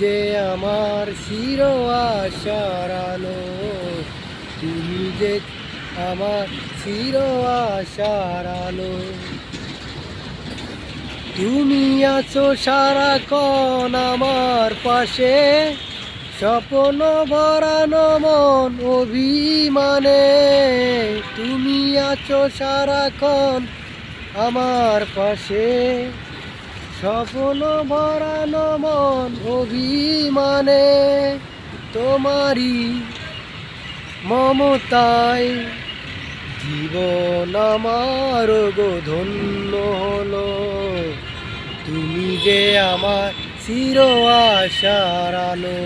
যে আমার চির আশার আলো, তুমি যে আমার চির আশার আলো। তুমি আছো সারাক্ষণ আমার পাশে, স্বপ্ন ভরানো মন অভিমানে। তুমি আছো সারাক্ষণ আমার পাশে। স্বপ্ন ভরানো মন অভিমানে তোমারই মমতায় জীবন আমার গো ধন্য হলো। তুমি যে আমার চির আশার আলো,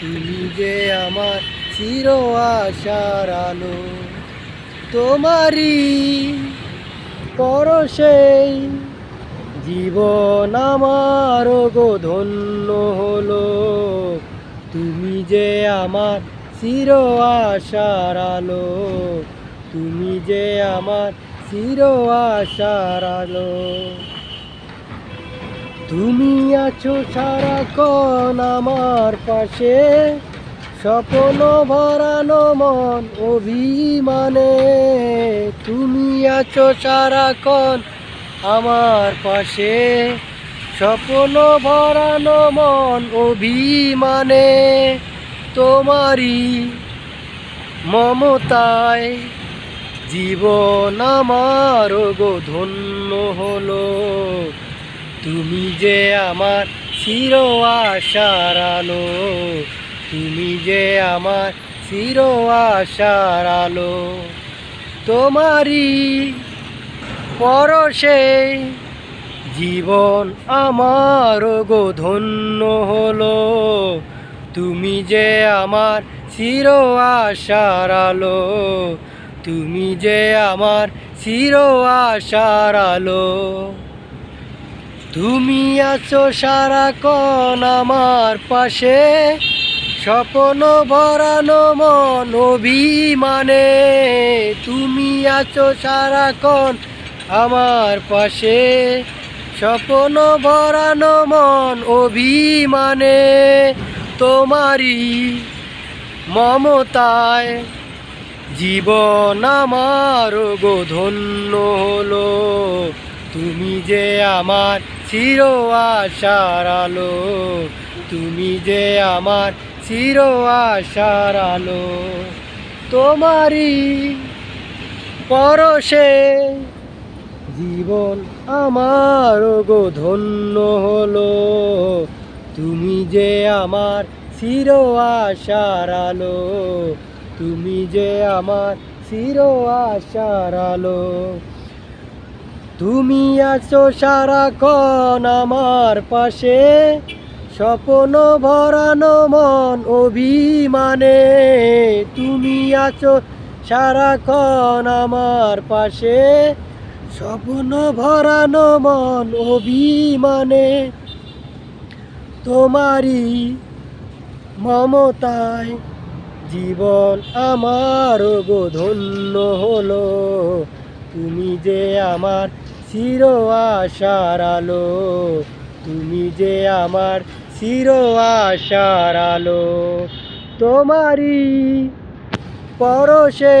তুমি যে আমার চির আশার আলো, তোমারই পরশেই জীবন আমার গো ধন্য হলো। তুমি যে আমার চির আশার আলো, তুমি যে আমার চির আশার আলো। তুমি আছো সারাক্ষণ আমার পাশে, স্বপ্ন ভরানো মন অভিমানে। তুমি আছো সারাক্ষণ আমার পাশে স্বপ্ন ভরানো মন অভিমানে তোমারই মমতায় জীবন আমার গো ধন্য হলো। তুমি যে আমার চির আশার আলো, তুমি যে আমার চির আশার আলো, তোমারই পরশে জীবন আমার গো ধন্য হলো। তুমি যে আমার চির আশার আলো, তুমি যে আমার চির আশার আলো। তুমি আছো সারাক্ষণ আমার পাশে, স্বপ্ন ভরানো মন অভিমানে। তুমি আছো সারাক্ষণ আমার পাশে স্বপ্ন ভরানো মন অভিমানে তোমারই মমতায় জীবন আমার গো ধন্য হলো। তুমি যে আমার চির আশার আলো, তুমি যে আমার চির আশার আলো, তোমারই পরশে জীবন আমার গো ধন্য হলো। তুমি যে আমার চির আশার আলো, তুমি যে আমার চির আশার আলো। তুমি আছো সারাক্ষণ আমার পাশে, স্বপ্ন ভরানো মন অভিমানে। তুমি আছো সারাক্ষণ আমার পাশে স্বপ্ন ভরানো মন অভিমানে, তোমারই মমতায় জীবন আমার গো ধন্য হলো। তুমি যে আমার চির আশার আলো, তুমি যে আমার চির আশার আলো, তোমারই পরশে